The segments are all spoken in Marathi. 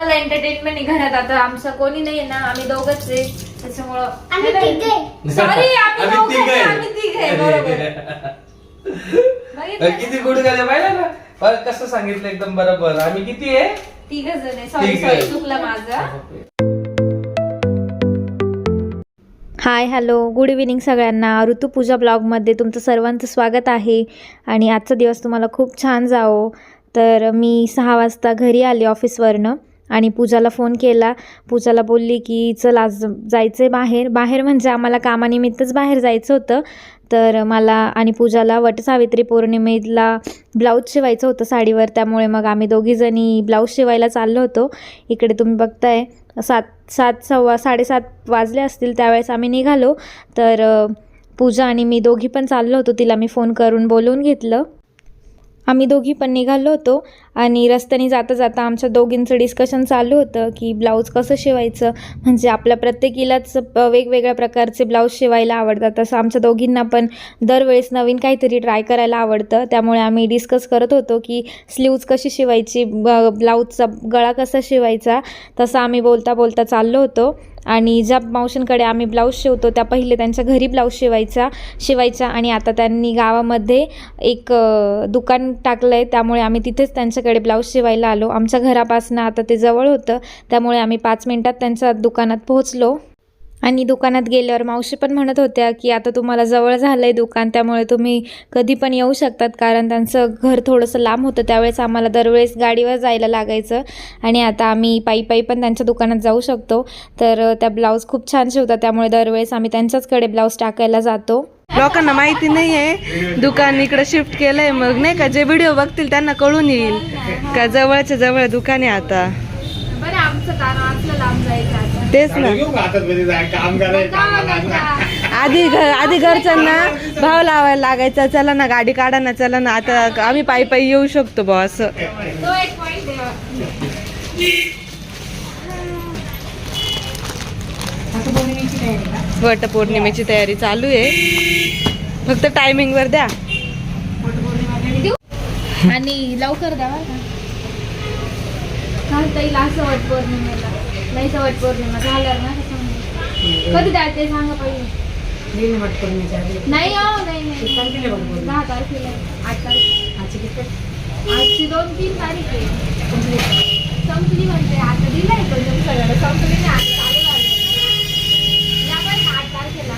मला एंटरटेनमेंट घरात. आता आमचं कोणी नाही ना आम्ही दोघच आहे. त्याच्यामुळं आम्ही तिघे आहे. सॉरी आम्ही आम्ही आहे, आहे. आम्ही तिघ आहे बरोबर. बघितलं ना? किती गुड झाले पाहिलं ना. बरं, कसं सांगितलं एकदम बरोबर. आम्ही किती आहे? तिघच जण आहे. सॉरी. सॉरी चुकलं माझं. Hi hello. गुड इव्हिनिंग सगळ्यांना. ऋतुपूजा ब्लॉगमध्ये तुमचं सर्वांचं स्वागत आहे. आणि आजचा दिवस तुम्हाला खूप छान जावो. तर मी सहा वाजता घरी आले ऑफिसवरनं आणि पूजाला फोन केला. पूजाला बोलली की चल आज जायचं आहे बाहेर. बाहेर म्हणजे आम्हाला कामानिमित्तच बाहेर जायचं होतं. तर मला आणि पूजाला वटसावित्री पौर्णिमेला ब्लाऊज शिवायचं होतं साडीवर. त्यामुळे मग आम्ही दोघीजणी ब्लाऊज शिवायला चाललो होतो. इकडे तुम्ही बघताय सात सात सव्वा साडेसात वाजले असतील त्यावेळेस आम्ही निघालो. तर पूजा आणि मी दोघी पण चाललो होतो. तिला मी फोन करून बोलवून घेतलं. आम्ही दोघी पण निघालो होतो. आणि रस्त्याने जाता जाता आमच्या दोघींचं डिस्कशन चालू होतं की ब्लाऊज कसं शिवायचं? म्हणजे आपल्या प्रत्येकीलाच वेगवेगळ्या प्रकारचे ब्लाऊज शिवायला आवडतात. तसं आमच्या दोघींना पण दरवेळेस नवीन काहीतरी ट्राय करायला आवडतं. त्यामुळे आम्ही डिस्कस करत होतो की स्लीव्ज कशी शिवायची ब ब्लाऊजचा गळा कसा शिवायचा? तसं आम्ही बोलता बोलता चाललो होतो. आणि ज्या मावशींकडे आम्ही ब्लाऊज शिवतो त्या पहिले त्यांच्या घरी ब्लाऊज शिवायचा शिवायचा आणि आता त्यांनी गावामध्ये एक दुकान टाकलं आहे त्यामुळे आम्ही तिथेच त्यांच्या त्यांच्याकडे ब्लाऊज शिवायला आलो. आमच्या घरापासनं आता ते जवळ होतं. त्यामुळे आम्ही पाच मिनटात त्यांच्या दुकानात पोहोचलो. आणि दुकानात गेल्यावर मावशी पण म्हणत होत्या की आता तुम्हाला जवळ झालं आहे दुकान त्यामुळे तुम्ही कधी पण येऊ शकतात. कारण त्यांचं घर थोडंसं लांब होतं. त्यावेळेस आम्हाला दरवेळेस गाडीवर जायला लागायचं. आणि आता आम्ही पायी पायी पण त्यांच्या दुकानात जाऊ शकतो. तर त्या ब्लाऊज खूप छान शिवतात. त्यामुळे दरवेळेस आम्ही त्यांच्याचकडे ब्लाऊज टाकायला जातो. लोकांना माहिती नाही आहे दुकान इकडे शिफ्ट केलंय मग नाही का जे व्हिडिओ बघतील त्यांना कळून येईल का जवळच्या जवळ दुकान आहे आता. बरं आमचं काम असलं लांब जायचं आता. तेच ना. आधी घर आधी घरच्यांना भाव लावायला लागायचा चला ना गाडी काढा ना चला ना आता आम्ही पायी पायी येऊ शकतो बा असं तो एक पॉईंट आहे वट पौर्णिमेची तयारी चालू आहे. फक्त टायमिंग वर द्या. आणि लवकर द्या येईल असं वट पौर्णिमेला नाही वट पौर्णिमा झाल्यावर ना. कधी द्या ते सांगा पहिले. नाही हो नाही नाही. दहा तारखेला आहे. आठ तारीख. आजची दोन तीन तारीख आहे. संपली म्हणते आता दिलंय पण संपली नाही आता चालू झालं या बरं का, आठ तारखेला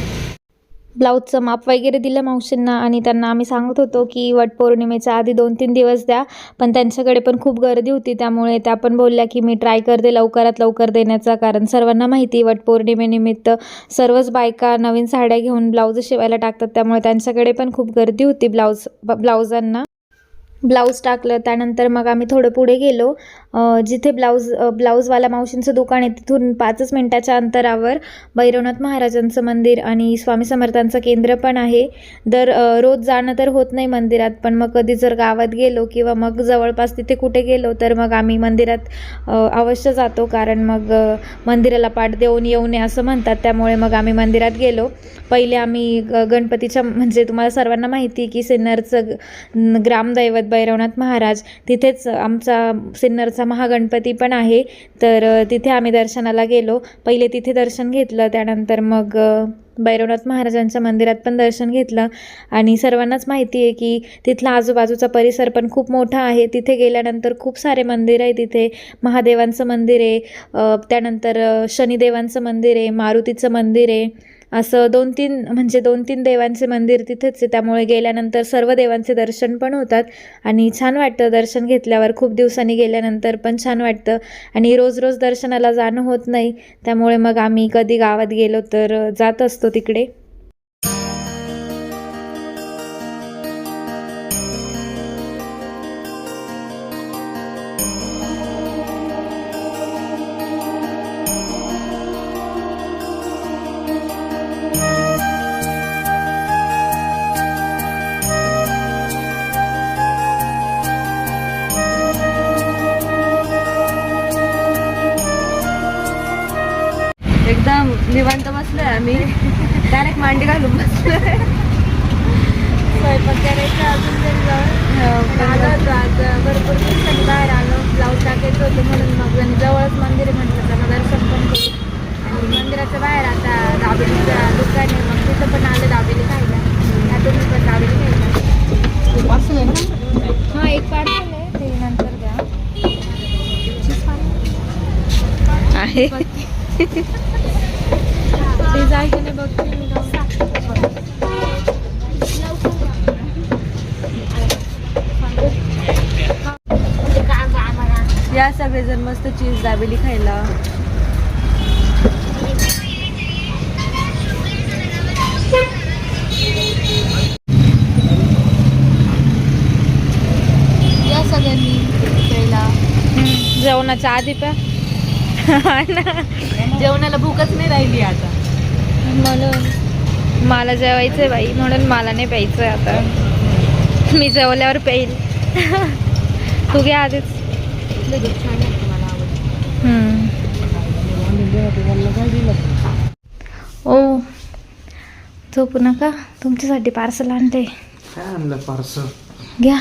ब्लाऊजचं माप वगैरे दिलं मावशींना आणि त्यांना आम्ही सांगत होतो की वटपौर्णिमेच्या आधी दोन तीन दिवस द्या पण त्यांच्याकडे पण खूप गर्दी होती. त्यामुळे त्या पण बोलल्या की मी ट्राय करते लवकरात लवकर देण्याचा कारण सर्वांना माहिती वटपौर्णिमेनिमित्त सर्वच बायका नवीन साड्या घेऊन ब्लाऊज शिवायला टाकतात. त्यामुळे त्यांच्याकडे पण खूप गर्दी होती ब्लाऊज ब्लाऊजांना. ब्लाऊज टाकलं त्यानंतर मग आम्ही थोडं पुढे गेलो. जिथे ब्लाऊज ब्लाऊजवाला मावशींचं दुकान आहे तिथून पाचच मिनटाच्या अंतरावर भैरवनाथ महाराजांचं मंदिर आणि स्वामी समर्थांचं केंद्र पण आहे. दर रोज जाणं तर होत नाही मंदिरात पण मग कधी जर गावात गेलो किंवा मग जवळपास तिथे कुठे गेलो तर मग आम्ही मंदिरात अवश्य जातो. कारण मग मंदिराला पाठ देऊन येऊ नये असं म्हणतात. त्यामुळे मग आम्ही मंदिरात गेलो. पहिले आम्ही ग- गणपतीच्या म्हणजे तुम्हाला सर्वांना माहिती की सिन्नरचं ग्रामदैवत भैरवनाथ महाराज. तिथेच आमचा सिन्नरचा महागणपती पण आहे. तर तिथे आम्ही दर्शनाला गेलो. पहिले तिथे दर्शन घेतलं. त्यानंतर मग भैरवनाथ महाराजांच्या मंदिरात पण दर्शन घेतलं. आणि सर्वांनाच माहिती आहे की तिथला आजूबाजूचा परिसर पण खूप मोठा आहे. तिथे गेल्यानंतर खूप सारे मंदिर आहे तिथे. महादेवांचं मंदिर आहे. त्यानंतर शनिदेवांचं मंदिर आहे. मारुतीचं मंदिर आहे. असं दोन तीन म्हणजे दोन तीन देवांचे मंदिर तिथेच आहे. त्यामुळे गेल्यानंतर सर्व देवांचे दर्शन पण होतात. आणि छान वाटतं दर्शन घेतल्यावर. खूप दिवसांनी गेल्यानंतर पण छान वाटतं. आणि रोज रोज दर्शनाला जाणं होत नाही. त्यामुळे मग आम्ही कधी गावात गेलो तर जात असतो तिकडे. अंडी घालून स्वयंपाक करायचा अजून तरी जाऊन आलो होतो भरपूर दिवसांनी बाहेर आलो. ब्लाऊज टाकायचं होतं म्हणून मग आणि जवळच मंदिर म्हटलं तर मग दर्शन पण करू. आणि मंदिराच्या बाहेर आता दाबेलीचं दुकान आहे मग तिथं पण आलं दाबेली खायला. त्यातून पण दाबेली खायला. पार्सल हां एक पार्सल आहे. ते नंतर द्या. आहे. ते जायचं नाही बघते या सगळेजण मस्त चीज दाबेली खायला. या सगळ्यांनी प्यायला. जेवणाच्या आधी प्या. जेवणाला भूकच नाही राहिली आता. म्हणून मला जेवायचंय बाई म्हणून मला नाही प्यायचंय आता. मी जेवल्यावर पेईल तू घ्या आधीच. छान लागतं मला आवडतं हम्म. ओ झोपू नका. तुमच्यासाठी पार्सल आणते. काय आणलं पार्सल घ्या.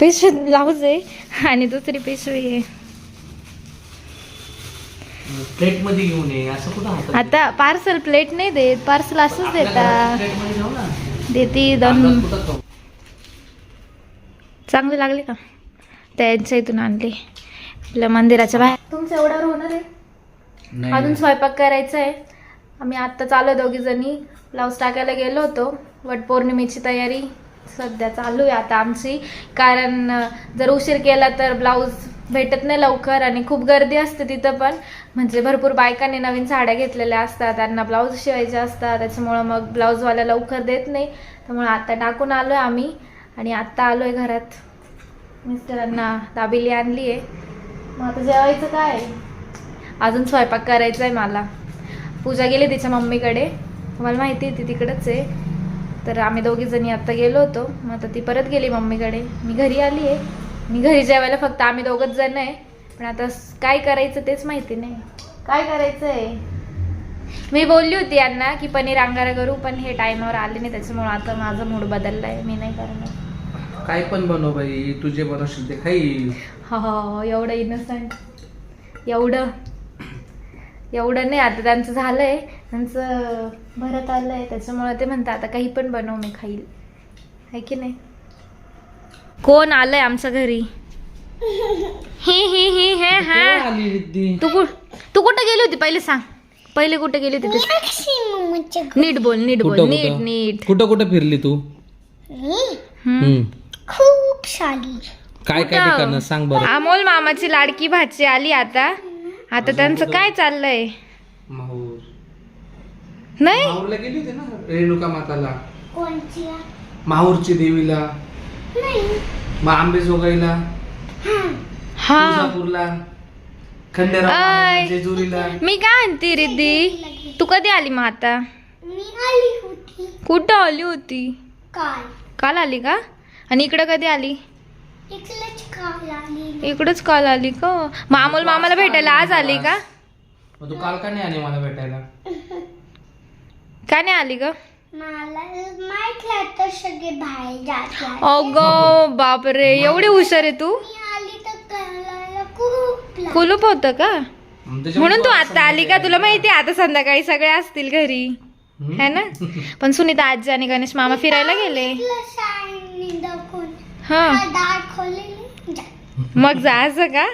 पिशवी ब्लाऊज आहे आणि दुसरी पिशवी आहे. प्लेटमध्ये घेऊन ये. असं कुठं हातात आता पार्सल प्लेट नाही देत. पार्सल असंच देता. देती दोन? चांगली लागली का? त्यांच्या इथून आणली. आपल्या मंदिराच्या बाहेर. तुमचं एवढ्यावर होणार आहे? नाही, अजून नाही. स्वयंपाक करायचा आहे आम्ही आत्ता चालू दोघी जणी. ब्लाऊज टाकायला गेलो होतो. वटपौर्णिमेची तयारी सध्या चालू आहे आता आमची. कारण जर उशीर केला तर ब्लाऊज भेटत नाही लवकर आणि खूप गर्दी असते तिथं पण. म्हणजे भरपूर बायकांनी नवीन साड्या घेतलेल्या असतात. त्यांना ब्लाऊज शिवायचे असतात. त्याच्यामुळं मग ब्लाऊजवाला लवकर देत नाही. त्यामुळे आता टाकून आलो आहे आम्ही. आणि आत्ता आलो आहे घरात. मिस्टरांना दाबेली आणली आहे मग आता जेवायचं काय? अजून स्वयंपाक करायचा आहे मला. पूजा गेली तिच्या मम्मीकडे. तुम्हाला माहिती आहे ती तिकडंच आहे. तर आम्ही दोघी जणी आता गेलो होतो. मग आता ती परत गेली मम्मीकडे. मी घरी आली आहे. मी घरी जेवायला फक्त आम्ही दोघंच जण आहे. पण आता काय करायचं तेच माहिती नाही. काय करायचं आहे मी बोलली होती यांना की पनीर अंगारा करू पण हे टायमावर आले नाही. त्याच्यामुळे आता माझा मूड बदलला आहे मी नाही करणार. काय पण बनव बाई तुझे बनवशील ते खाईल हो हो एवढं इनोसंट एवढं. एवढं नाही आता त्यांचं झालंय. त्यांचं भरत आलंय त्याच्यामुळे ते म्हणतात आता काही पण बनव मी खाईल. आहे की नाही? कोण आलंय आमच्या घरी? ही ही ही हे केव्हा हा आली रिद्धी? तू कुठ तू कुठं गेली होती? पहिले सांग. पहिले कुठे गेली होती ते? नीट बोल नीट बोल कुठं नीट कुठं नीट. कुठं कुठं फिरली तू? हम्म. हम्म. खूप सारी काय काय? ठिकाण? सांग बरं. अमोल मामाची लाडकी भाची आली आता. आता त्यांचं काय चाललंय? माहूर. नाही? माहूरला गेली होती ना? रेणुका माताला. कोणची? माहूरची देवीला. नाही. मग आंबेजोगाईला हा. तुळजापूरला. खंडेराव आय. जेजुरीला. मी काय म्हणते रिद्धी? तू कधी आली मग आता? मी आली होती. कुठं आली होती? काल. काल आली का? आणि इकडं कधी आली? इकडेच काल आली. इकडंच काल आली का? मग अमोल मामाला भेटायला आज आली का? मग तू काल का नाही आली मला भेटायला? का नाही आली ग. अगो बापरे एवढी हुशार आहे तू. कुलूप होतं का? म्हणून तू आता आली का? तुला माहिती आहे आता संध्याकाळी सगळे असतील घरी. है ना? पण सुनीता आजी आणि गणेश मामा फिरायला गेले. हा. दार खोललेले जा. मग जायचं का?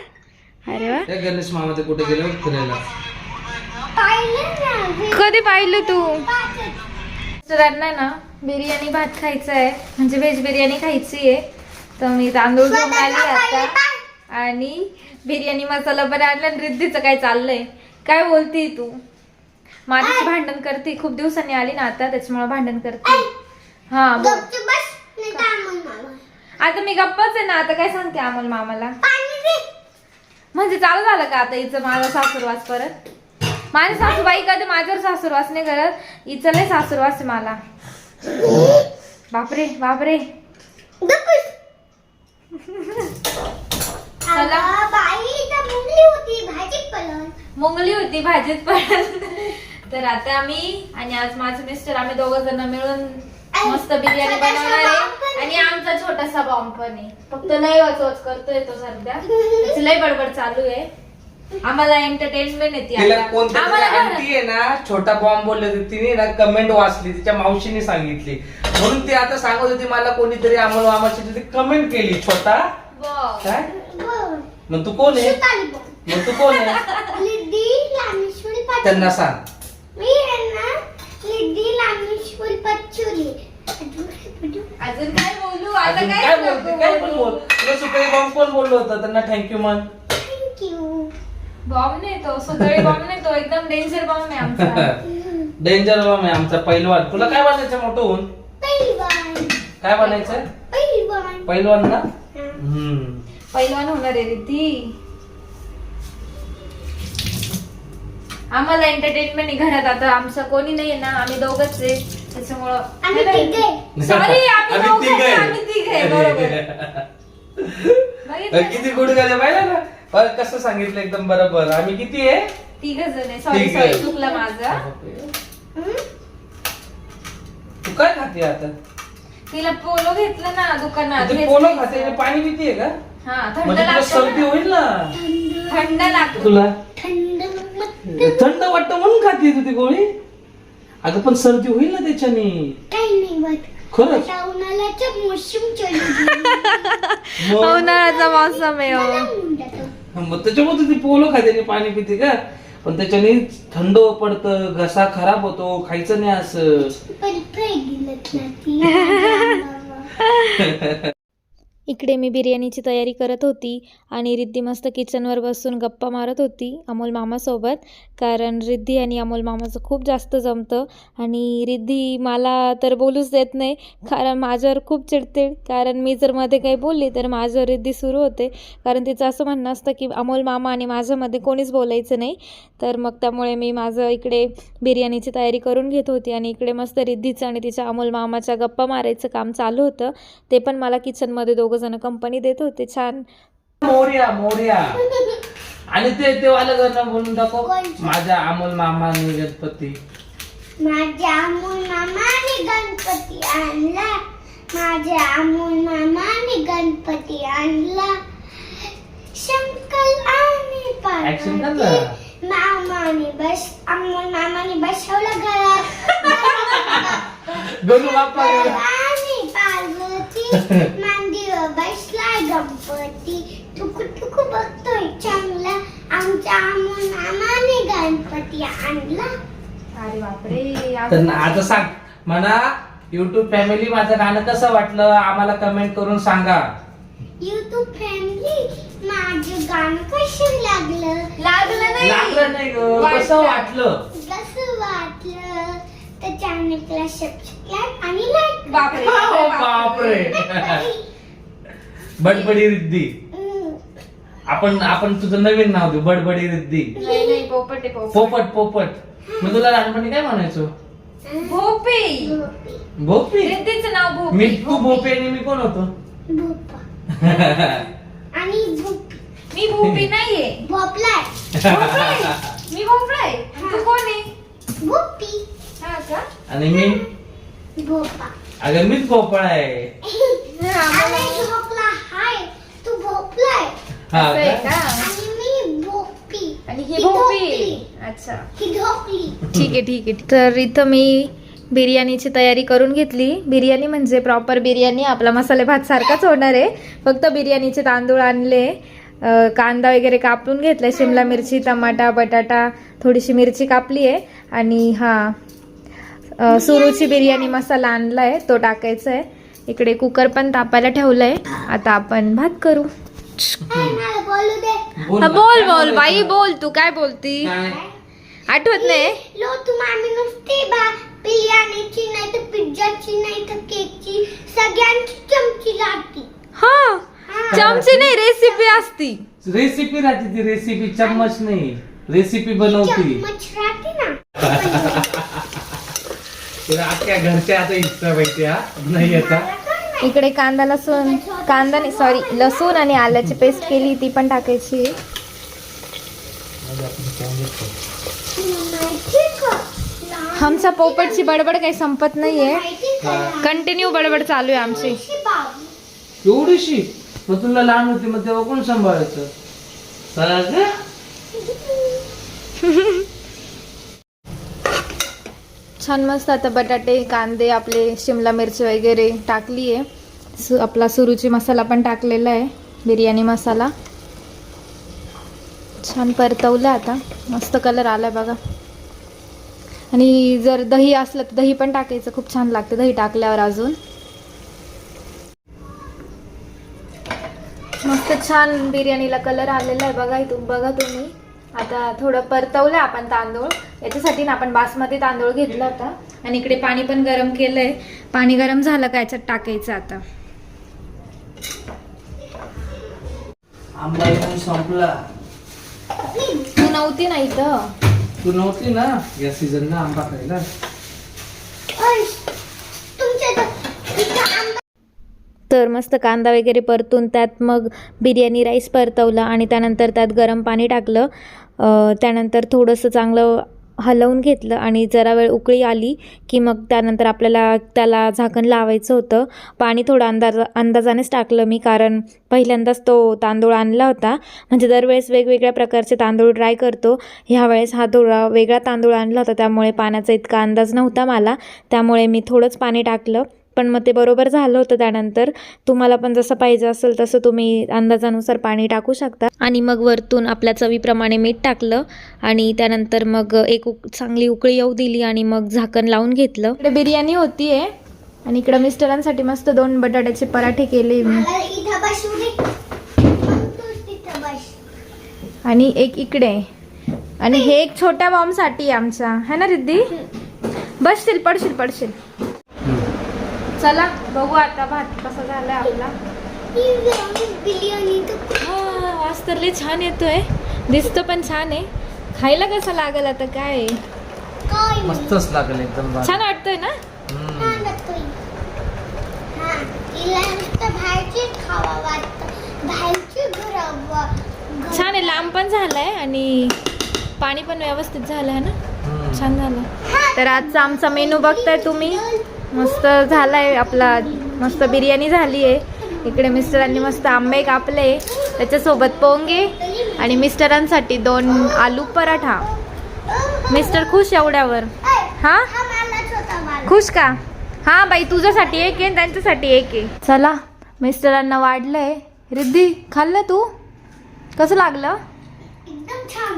अरे वा. त्या गणेश मामा ते कुठे गेले फिरायला? पाहिलं ना मी कधी पाहिलं तू? पाहते. मिस्टरांना ना बिर्याणी भात खायचा आहे म्हणजे व्हेज बिर्याणी खायची आहे तर मी तांदूळ घेऊन आली आता. आणि बिर्याणी मसाला पण आणला आणि रिद्धीचं काय चाललंय? काय बोलती तू? माझ्याशी भांडण करते. खूप दिवसांनी आली ना आता त्याच्यामुळे भांडण करते. हा बोल. गपचूप बस नाही तर आम्हाला मामा. आता मी गप्पच आहे ना आता काय सांगते अमोल मामाला. म्हणजे चालू झालं का आता हिचं माझा सासूरवास परत? माझी सासूबाई कधी माझ्यावर सासूरवास नाही करत? हिचं लय सासूरवास मला. बापरे बापरे. मुंगली होती भाजीत पडलं. मुंगली होती भाजीत पण तर आता आम्ही आणि आज माझे मिस्टर आम्ही दोघं जण मिळून मस्त बिर्याणी बनवणार आहे. आणि आमचा छोटासा बॉम्ब पण आहे. फक्त लय वचवच करतोय तो सध्या. त्याची लय बडबड चालू आहे. आम्हाला एंटरटेनमेंट येते तिला आम्हाला घरात- आंटी आहे ना छोटा बॉम्ब बोलले होते तिने ना कमेंट वाचली तिच्या मावशीने सांगितली. म्हणून ती आता सांगत होती मला कोणीतरी आम्हाला मामाची तिथे कमेंट केली छोटा. काय. मग तू कोण आहे. मग तू कोण आहे? त्यांना सांग. मी आहे ना लिडिल आणि फुलपचुरी अजून काय बोलू? आता अजून काय बोलते? काय पण बोल? तुला सुपारी बॉम्ब कोण बोललो होतं? त्यांना थँक्यू म्हण. थँक्यू बॉम्ब नाही तो सुतळी बॉम्ब नाही तो एकदम डेंजर बॉम्ब आहे आमचा. डेंजर बॉम्ब आहे आमचा पैलवान. तुला काय बनायचं मोठं? होऊन पहिलवान काय बनायचं? पहिलवान पैलवान ना? हा. हम्म. पहिलवान होणार आहे ती आम्हाला एंटरटेनमेंट घरात. आता आमचं कोणी नाही आहे ना? आम्ही दोघच आहे. त्याच्यामुळं आम्ही तिघे. सॉरी आम्ही तिघं. आम्ही तिघ आहे बरोबर. बघितलं ना? किती गुड झाले पाहिलं ना? बरं, कसं सांगितलं एकदम बरोबर. आम्ही किती आहे? तिघ जण आहे. सॉरी तिघं. सॉरी चुकलं माझं. हं? तू काय खाते आता? तिला पोलो घेतलं ना दुकानात तू हेच पोलो. खाते आणि पाणी पितीये का? हा थंड म्हणजे तुला लागतं सर्दी ना. होईल ना. थंड लागतं. तुला? थंड थंड वाटतं म्हणून खाते तू ती गोळी? अगं पण सर्दी होईल ना त्याच्याने. काही नाही होत. खरंच? आता उन्हाळ्याच्या मोसम चालू झाली. मग? उन्हाळ्याचा मौसम आहे हो. जातो. मग त्याच्यामुळे तू पोलो खाते आणि पाणी पिते का? पण त्याच्याने थंड पडतं घसा खराब होतो खायचं नाही असं. पण फ्राय इकडे मी बिर्याणीची तयारी करत होती आणि रिद्धी मस्त किचनवर बसून गप्पा मारत होती अमोल मामासोबत. कारण रिद्धी आणि अमोल मामाचं खूप जास्त जमतं आणि रिद्धी मला तर बोलूच देत नाही कारण माझ्यावर खूप चिडते कारण मी जर मध्ये काही बोलली तर माझ्यावर रिद्धी सुरू होते. कारण तिचं असं म्हणणं असतं की अमोल मामा आणि माझ्यामध्ये कोणीच बोलायचं नाही. तर मग त्यामुळे मी माझं इकडे बिर्याणीची तयारी करून घेत होती आणि इकडे मस्त रिद्धीचं आणि तिच्या अमोल मामाच्या गप्पा मारायचं काम चालू होतं. ते पण मला किचनमध्ये दोघं जण कंपनी देत होते छान. मोर्या मोर्या. आणि ते ते वालं गाणं बोलून दाखव? माझ्या अमोल मामाने गणपती. माझ्या अमोल मामाने गणपती आणला. माझ्या अमोल मामाने गणपती आणला. शंकर आणि Action कर पार्वती मामाने बस अमोल मामाने बसवलं घरात. गणू बाप्पा आणि पार्वती मंदिर बसलाय गणपती. टुकू टुकू बघतोय चांगला. आमच्या मामाने गणपती आणला. अरे बापरे तर ना- आता सांग म्हणा युट्यूब फॅमिली माझं गाणं कसं वाटलं? आम्हाला कमेंट करून सांगा. युट्यूब फॅमिली माझं गाणं कसं लागलं? लागलं नाही. लागलं नाही ग. वाटलं. कसं वाटलं? कसं वाटलं? तर चॅनलला सबस्क्राईब आणि लाईक बापरे. हो, बापरे, बापरे. बडबडी रिद्धी. आपण आपण तुझं नवीन नाव देऊ बडबडी रिद्धी. नाही नाही पोपट आहे पोपट. पोपट पोपट. मग तुला लहानपणी काय म्हणायचो? भोपी. भोपी? रिद्धीचं नाव भोपी. मी तू भोपी आणि मी कोण होतो? भोपा. आणि भोपी. मी भोपी नाहीये. भोपलाय. भोपळा आहे. मी भोपळा आहे तू कोण आहे? भोपी. हा का? आणि मी? भोपा. अगं मीच भोपळा आहे. आणि भोपला. भोपलाय हा असं आहे का? आणि मी भोपी आणि ही भोपी. अच्छा. ही ठीक आहे ठीक आहे तर इथं मी बिर्याणीची तयारी करून घेतली. बिर्याणी म्हणजे प्रॉपर बिर्याणी. आपला मसाले भात सारखाच होणार आहे. फक्त बिर्याणीचे तांदूळ आणले. अ, कांदा वगैरे कापून घेतला. शिमला मिरची टमाटा बटाटा थोडीशी मिरची कापली आहे. आणि हा अ, सुरूची बिर्याणी मसाला आणला आहे तो टाकायचा आहे. इकडे कुकर पण तापायला ठेवलं आहे आता आपण भात करू. बोलू दे बोल हा? बाई बोल तू काय बोलती? आठवत नाही? लो तू मामी नुसती बा. बिर्याणीची नाही तर पिझ्झाची नाही तर केकची. सगळ्यांची चमची लागती हा चमची नाही रेसिपी असती. रेसिपी राहते ती रेसिपी चम्मच नाही. रेसिपी बनवती. चम्मच राहते ना. तुला अख्ख्या घरच्या आता इच्छा माहिती हा? नाही याचा इकडे कांदा लसूण कांदा नाही सॉरी लसूण आणि आल्याची पेस्ट केली ती पण टाकायची. आमच्या पोपटची बडबड काही संपत नाहीये. कंटिन्यू बडबड चालू आहे आमची. एवढीशी? मग तुला लहान होती मग तेव्हा कोण सांभाळायचं. छान मस्त आता बटाटे कांदे आपले शिमला मिरची वगैरे टाकली आहे सु आपला सुरूची मसाला पण टाकलेला आहे बिर्याणी मसाला. छान परतवलं आता मस्त कलर आला बघा. आणि जर दही असलं तर दही पण टाकायचं खूप छान लागतं दही टाकल्यावर अजून. मस्त छान बिर्याणीला कलर आलेला आहे बघा तू बघा तुम्ही. आता थोडं परतवलं आपण तांदूळ. याच्यासाठी ना आपण बासमती तांदूळ घेतला होता. आणि इकडे पाणी पण गरम केलंय. पाणी गरम झालं का याच्यात टाकायचं आता? आंबा एकदम संपला. तू नव्हती ना इथं. तू नव्हती ना? या सीझनला आंबा खायला. तर मस्त कांदा वगैरे परतून त्यात मग बिर्याणी राईस परतवला आणि त्यानंतर त्यात गरम पाणी टाकलं. त्यानंतर थोडंसं चांगलं हलवून घेतलं आणि जरा वेळ उकळी आली की मग त्यानंतर आपल्याला त्याला झाकण लावायचं होतं. पाणी थोडं अंदाज अंदाजानेच टाकलं मी कारण पहिल्यांदाच तो तांदूळ आणला होता. म्हणजे दरवेळेस वेगवेगळ्या प्रकारचे तांदूळ ट्राय करतो. ह्या वेळेस हा थोडा वेगळा तांदूळ आणला होता. त्यामुळे पाण्याचा इतका अंदाज नव्हता मला. त्यामुळे मी थोडंच पाणी टाकलं. पण मग ते बरोबर झालं होतं त्यानंतर. तुम्हाला पण जसं पाहिजे असेल तसं तुम्ही अंदाजानुसार पाणी टाकू शकता. आणि मग वरतून आपल्या चवीप्रमाणे मीठ टाकलं आणि त्यानंतर मग एक उक चांगली उकळी येऊ दिली आणि मग झाकण लावून घेतलं. इकडे बिर्याणी होतीये आणि इकडे मिस्टरांसाठी मस्त दोन बटाट्याचे पराठे केले मी. आणि एक इकडे. आणि हे एक छोट्या बॉम्बसाठी आहे आमच्या है ना रिद्धी? बसशील पडशील पडशील. चला बघू आता भात कसा झालाय आपला. ही हा वास तर लय छान येतोय. दिसतो पण छान आहे. खायला कसं लागल आता काय? मस्तच लागेल एकदम. छान वाटतोय ना? हम्म. छान हा आहे लांब पण झालाय आणि पाणी पण व्यवस्थित झालं आहे ना? हम्म. छान झालं. तर आजचा आमचा मेनू बघताय तुम्ही. मस्त झालाय आपला मस्त बिर्याणी झाली आहे इकडे मिस्टरांनी मस्त आंबे कापले. त्याच्यासोबत पोंगे आणि मिस्टरांसाठी दोन आलू पराठा. मिस्टर खुश एवढ्यावर. हा? खुश का? हा बाई तुझ्यासाठी एक आहे त्यांच्यासाठी एक आहे. चला मिस्टरांना वाढलंय. रिद्धी खाल्लं तू? कसं लागलं? एकदम छान.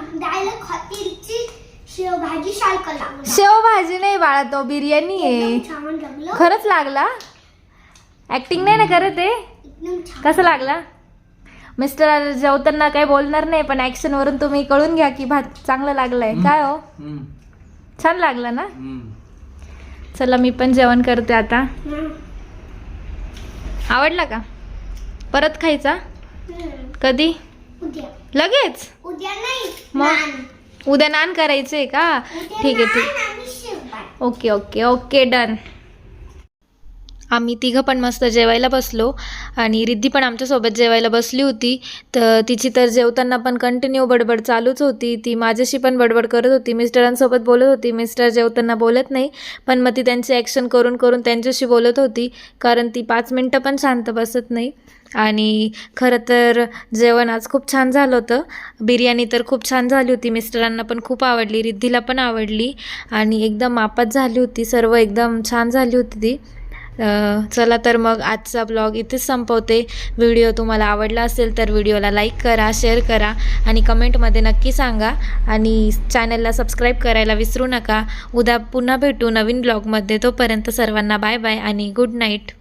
शेवभाजी सारखं लागलं. शेव भाजी नाही बाळा तो बिर्याणी आहे. एकदम छान लागलं. खरंच लागला? ऍक्टिंग नाही ना करत आहे? एकदम छान कसं लागला. मिस्टर जेवताना काही बोलणार नाही पण ऍक्शन वरून तुम्ही कळून घ्या की भात चांगला लागलाय. काय हो? हम्म. छान लागलं ना? हम्म. चला मी पण जेवण करते आता. हम्म. आवडला का? परत खायचा? हम्म. कधी? उद्या. लगेच? उद्या नाही. मग? नान. उद्या नान करायचंय का? उद्या ठीक आहे ठीक. Okay okay okay done. आम्ही तिघं पण मस्त जेवायला बसलो. आणि रिद्धी पण आमच्यासोबत जेवायला बसली होती. तर तिची तर जेवताना पण कंटिन्यू बडबड चालूच होती. ती माझ्याशी पण बडबड करत होती. मिस्टरांसोबत बोलत होती. मिस्टर जेवताना बोलत नाही. पण मग ती त्यांची ॲक्शन करून करून त्यांच्याशी बोलत होती. कारण ती पाच मिनटं पण शांत बसत नाही. आणि खरं तर जेवण आज खूप छान झालं होतं. बिर्याणी तर खूप छान झाली होती. मिस्टरांना पण खूप आवडली. रिद्धीला पण आवडली. आणि एकदम मापात झाली होती. सर्व एकदम छान झाली होती ती. चला तर मग आजचा ब्लॉग इथेच संपवते. व्हिडिओ तुम्हाला आवडला असेल तर व्हिडिओला लाईक करा शेअर करा आणि कमेंटमध्ये नक्की सांगा. आणि चॅनलला सबस्क्राईब करायला विसरू नका. उद्या पुन्हा भेटू नवीन ब्लॉगमध्ये. तोपर्यंत सर्वांना बाय बाय आणि गुड नाईट.